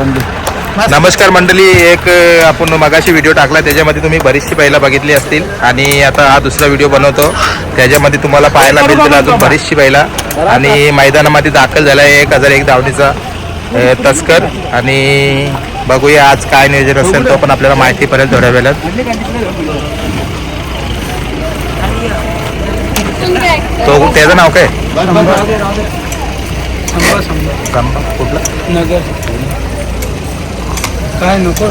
नमस्कार. मंडळी एक आपण मगाशी व्हिडिओ टाकला त्याच्यामध्ये तुम्ही बरीचशी पहिला बघितली असतील. आणि आता हा दुसरा व्हिडिओ बनवतो. त्याच्यामध्ये तुम्हाला पाहायला मिळतील अजून बरीचशी पहिला. आणि मैदानामध्ये दाखल झाला आहे एक हजार एक धावणीचा तस्कर. आणि बघूया आज काय नियोजन असेल तो पण आपल्याला माहिती पडेल थोड्या वेळात. तो त्याचं नाव काय? कुठलं? काय नको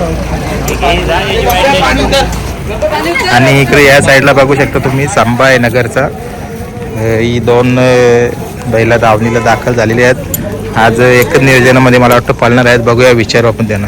आणि इकडे या साईडला बघू शकता तुम्ही संभा आहे नगरचा ही दोन बैला दावणीला दाखल झालेली आहेत. आज एकच नियोजनामध्ये मला वाटतं पालणार आहेत. बघूया विचारू आपण त्यांना.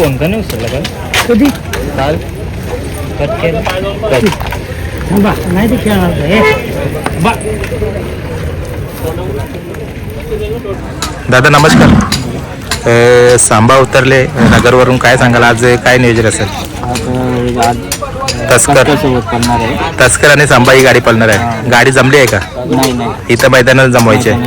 नाही उचलला का कधी? काल? कट केलं. बा नाही ते खेळणार हे बा. दादा नमस्कार. सांबा उतरले नगरवरून काय सांगाल? आज काय नियोजन असेल? आज तस्कर. तस्कर आणि सांबा ही गाडी पळणार आहे. गाडी जमली आहे का? नाही नाही. इथं मैदानात जमवायची आहे.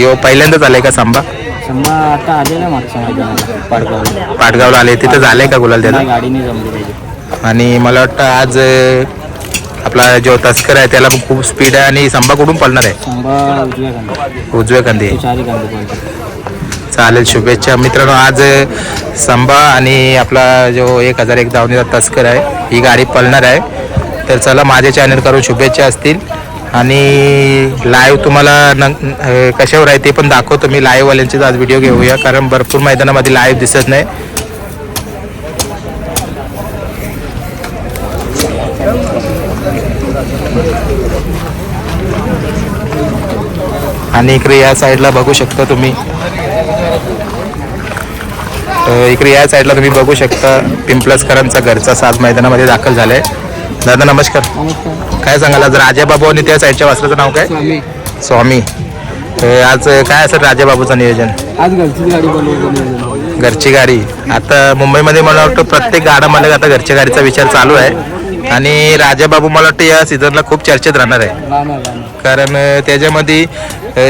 यो पहिल्यांदाच आलाय का सांबा? समजा आता आलेला मागच्या मैदानाला पाडगावला. पाटगावला आले तिथं झालंय का गुलाल त्याला नाही गाडीने जमली पाहिजे आणि मला वाटतं आज अ, आपला जो तस्कर आहे त्याला खूप स्पीड आहे आणि संभा कुठून पळणार आहे? समजा उजव्या चारी खांदे. पळतो. चालेल शुभेच्छा. मित्रांनो आज अ, संभा आणि आपला जो एक हजार एक धावणीचा तस्कर आहे ही गाडी पळणार आहे. तर चला माझ्या चॅनल करून शुभेच्छा असतील. आणि लाईव्ह तुम्हाला न कशावर आहे ते पण दाखवतो. मी लाईव्हवाल्यांचीच आज व्हिडिओ घेऊया कारण भरपूर मैदानामध्ये लाईव्ह दिसत नाही. आणि इकडे या साईडला बघू शकता तुम्ही. इकडे या साईडला तुम्ही बघू शकता पिंपलसकरांचा घरचा साज मैदानामध्ये दाखल झालाय. दादा नमस्कार. काय सांगाल? आज राजाबाबू आणि त्या साईडच्या वासराचं नाव काय? स्वामी. आज काय असेल राजाबाबूचं नियोजन? आज घरचीच गाडी बनवतो घरची गाडी. आता मुंबईमध्ये मला वाटतं प्रत्येक गाडामध्ये आता घरच्या गाडीचा विचार चालू आहे. आणि राजाबाबू मला वाटतं या सीझनला खूप चर्चेत राहणार आहे. कारण त्याच्यामध्ये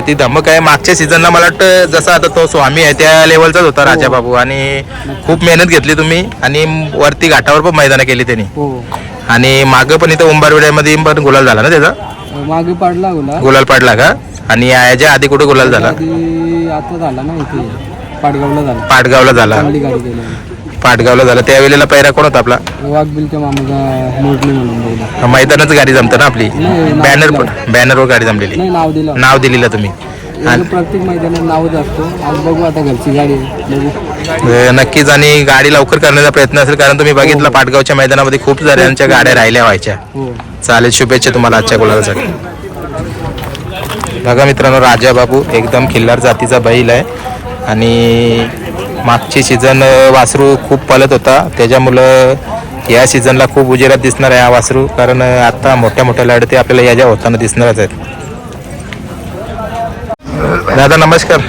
ती धमक आहे. मागच्या सीझनला मला वाटतं जसा आता तो स्वामी आहे त्या लेवलचाच होता राजाबाबू. आणि खूप मेहनत घेतली तुम्ही. आणि वरती घाटावर पण मैदानं केली त्यांनी. हो. आणि मागं पण इथं उंबारवेड्यामध्ये पण गुलाल झाला ना त्याचा? मागे पाडला गुला गुलाल पडला का? आणि याच्या आधी कुठे गुलाल झाला? आधी आता झाला ना इथे. पाडगावला झाला. पाटगावला झाला. चांगली गाडी केली. पाटगावला झाला. त्यावेळेला पैरा कोण होता आपला? वाघबिलच्या मामाचा मोडली म्हणून बोलला मैदानच गाडी जमतं ना आपली? नाही, बॅनर. पण. बॅनरवर गाडी जमलेली. नाही नाव दिलं. नाव दिलेलं तुम्ही. प्रत्येक मैदानात असतो आज बघू आता घरची गाडी. अ, नक्कीच आणि गाडी लवकर करण्याचा प्रयत्न असेल कारण तुम्ही बघितलं पाटगावच्या मैदानामध्ये खूप जणांच्या गाड्या राहिल्या व्हायच्या. हो. चालेल शुभेच्छा तुम्हाला आजच्या गुलालासाठी. बघा मित्रांनो राजा बाबू एकदम खिल्लार जातीचा बैल आहे. आणि मागची सीझन वासरू खूप पलत होता. त्याच्यामुळं या सीझनला खूप उजेरात दिसणार आहे हा वासरू कारण अ, आता मोठ्या मोठ्या लढती आपल्याला याच्या होताना दिसणारच आहेत. दादा नमस्कार.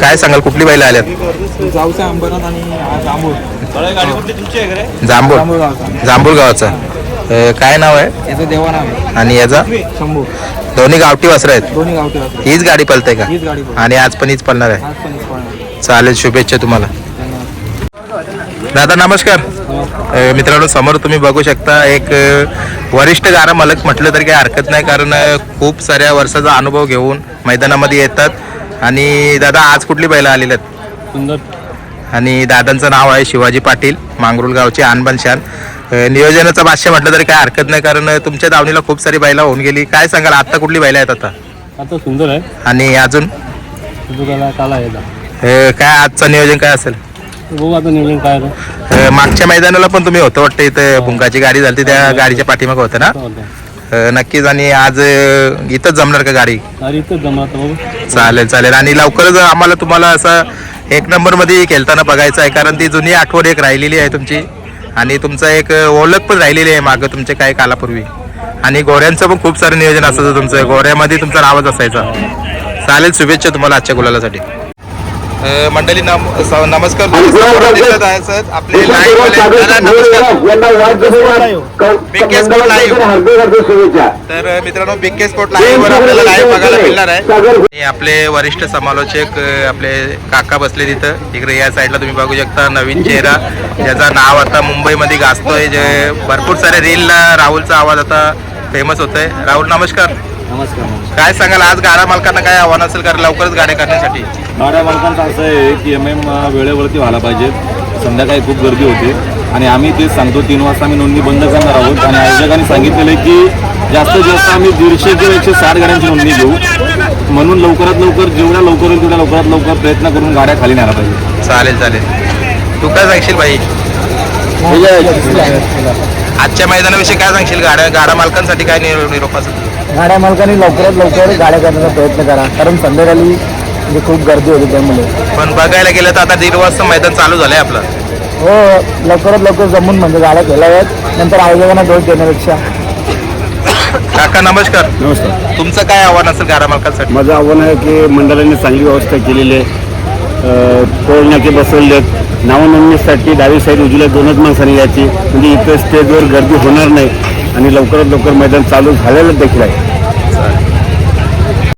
काय सांगाल कुठली बैल आल्यात? जाऊचा अंबरनाथ आणि जांभूळ. जांभूळ. गावचा. जांभूळ गावाचं. अ, काय नाव आहे? याचं देवा नाव आहे. आणि याचा? शंभू. दोन्ही गावठी वासरं आहेत. दोन्ही गावठी राहतो हीच गाडी पळते का? हीच गाडी बोल आणि आज पण हीच पळणार आहे. आज पण हीच पळणार. चालेल शुभेच्छा तुम्हाला. दादा नमस्कार. मित्रांनो समोर तुम्ही बघू शकता एक वरिष्ठ गारा मालक म्हटलं तरी काही हरकत नाही कारण खूप साऱ्या वर्षाचा अनुभव घेऊन मैदानामध्ये येतात. आणि दादा आज कुठली बैला आलेली आहेत? सुंदर. आणि दादांचं नाव आहे शिवाजी पाटील मांगरुल गावचे आणबन शान. अ, नियोजनाचं भाष्य म्हटलं तरी काय हरकत नाही कारण तुमच्या दावणीला खूप सारी बैला होऊन गेली. काय सांगाल आता कुठली बैला आहेत आता? आता सुंदर आहे. आणि अजून? काय आजचं नियोजन काय असेल? बघू आता नियोजन काय आहे अ, मागच्या मैदानाला पण तुम्ही होतं वाटतं इथं भुंगाची गाडी झाली त्या गाडीच्या पाठीमाग होतं ना? अ, नक्कीच आणि आज अ, इथंच जमणार का गाडी? अरे इथंच जमणार आता बघू. चालेल चालेल. आणि लवकरच आम्हाला तुम्हाला असं एक नंबरमध्ये खेळताना बघायचं आहे कारण ती जुनी आठवण एक राहिलेली आहे तुमची. आणि तुमचं एक ओळख पण राहिलेली आहे मागं तुमच्या काही कालापूर्वी. आणि गोऱ्यांचं पण खूप सारं नियोजन असायचं तुमचं. गोऱ्यामध्ये तुमचा नावच असायचा. चालेल शुभेच्छा तुम्हाला आजच्या गुलालासाठी. मंडळी नम नमस्कार. दिसत आहे सर. आपले बिग्गे स्पोर्ट लाईव्ह तर मित्रांनो बिग्गे स्पोर्ट लाईव्ह वर आपल्याला लाईव्ह बघायला मिळणार आहे. आपले वरिष्ठ समालोचक आपले काका बसले तिथं. इकडे या साईडला तुम्ही बघू शकता नवीन चेहरा. ज्याचं नाव आता मुंबईमध्ये गाजतोय. जे भरपूर सारे रीलला राहुलचा आवाज आता फेमस होतोय. राहुल नमस्कार. नमस्कार काय सांगाल? आज गाडा मालकांना काय आव्हान असेल? कारण लवकरच गाड्या करण्यासाठी गाड्या मालकांचं असं आहे की एम एम वेळेवरती व्हायला पाहिजे. संध्याकाळी खूप गर्दी होते. आणि आम्ही तेच सांगतो तीन वाजता आम्ही नोंदणी बंद करणार आहोत. आणि आयोजकांनी सांगितलेलं आहे की जास्तीत जास्त आम्ही दीडशे किंवा एकशे साठ गाड्यांची नोंदणी घेऊ. म्हणून लवकरात लवकर जेवढ्या लवकर होईल तेवढ्या लवकरात लवकर प्रयत्न करून गाड्या खाली न्यायला पाहिजे. चालेल चालेल. तू काय सांगशील भाई? आजच्या मैदानाविषयी काय सांगशील? गाड्या गाडा मालकांसाठी काय निरो- निरोप असेल गाड्या मालकांनी लवकरात लवकर गाड्या करण्याचा प्रयत्न करा. कारण संध्याकाळी म्हणजे खूप गर्दी होती त्यामुळे. पण बघायला गेलं तर आता दीड वाजता मैदान चालू झालंय आपलं. हो लवकरात लवकर जमून म्हणजे गाड्या खेळाव्यात. नंतर आयोजकांना दोष देण्यापेक्षा. काका नमस्कार. नमस्कार. तुमचं काय आव्हान असेल गाडा मालकांसाठी? माझं आव्हान आहे की मंडळाने चांगली व्यवस्था केलेली आहे. टोल नाके बसवलेत. नावनोंदणीसाठी डावी साईड उजव्या दोनच माणसांनी यायची. म्हणजे इथं स्टेजवर गर्दी होणार नाही. आणि लवकरात लवकर मैदान चालू झालेलं देखील आहे.